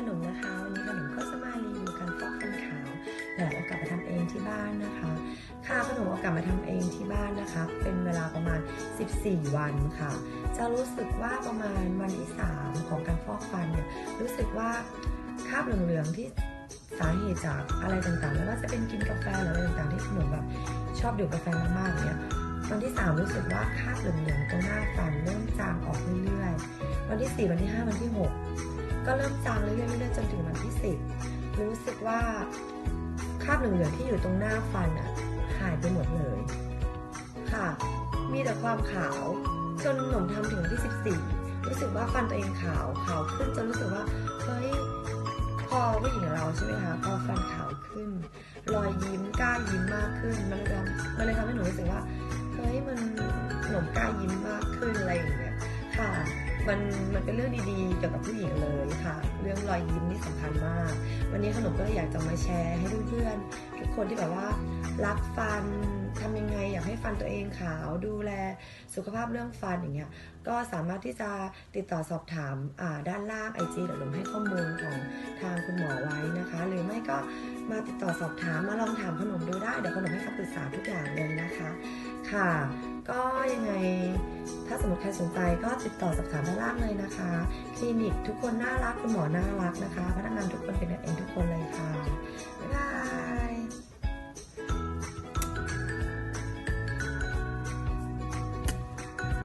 ขนมนะคะ วันนี้ขนมก็จะมารีวิวการฟอกฟันขาวแต่เอากลับมาทำเองที่บ้านนะคะ ค่ะขนมเอากลับมาทำเองที่บ้านนะคะ เป็นเวลาประมาณ 14 วันค่ะ จะรู้สึกว่าประมาณวันที่ 3 ของการฟอกฟันเนี่ยรู้สึกว่าคราบเหลืองๆที่สาเหตุจากอะไรต่างๆ ไม่ว่าจะเป็นกินกาแฟหรืออะไรต่างๆ ที่ขนมแบบชอบดื่มกาแฟมากๆเนี่ยวันที่ 3 รู้สึกว่าคราบเหลืองๆตรงหน้าฟันเริ่มจางออกเรื่อยๆ วันที่ 4 วันที่ 5 วันที่ 6 ก็เริ่มจางเรื่อยๆเรื่อยๆจนถึงวันที่10รู้สึกว่าคราบเหลืองๆที่อยู่ตรงหน้าฟันอะหายไปหมดเลย ค่ะ มีแต่ความขาว จนหนุ่มทำถึงวันที่ 14 รู้สึกว่าฟันตัวเองขาวขาวขึ้นจนรู้สึกว่าเฮ้ยพอผู้หญิงเราใช่ไหมคะพอฟันขาวขึ้น รอยยิ้มกล้ายิ้มมากขึ้น มันเลยทำมันเลยทำให้หนูรู้สึกว่าเฮ้ยมันหนุ่มกล้ายิ้มมาก มันมันเป็นเรื่องดีๆ เกี่ยวกับผู้หญิงเลยค่ะ เรื่องรอยยิ้มนี่สำคัญมาก วันนี้ขนมก็เลยอยากจะมาแชร์ให้เพื่อนๆทุกคนที่แบบว่ารักฟันทำยังไงอยากให้ฟันตัวเองขาวดูแลสุขภาพเรื่องฟันอย่างเงี้ยก็สามารถที่จะติดต่อสอบถามาด้านล่างไอจีเดี๋ยวลงให้ข้อมูลของทางคุณหมอไว้นะคะ หรือไม่ก็มาติดต่อสอบถามมาลองถามขนมดูได้เดี๋ยวขนมให้คำปรึกษาทุกอย่างเลยนะคะ ค่ะ ก็ยังไง สมมติใครสนใจก็ติดต่อสอบถามด้านล่างเลยนะคะ คลินิกทุกคนน่ารักคุณหมอน่ารักนะคะ พนักงานทุกคนเป็น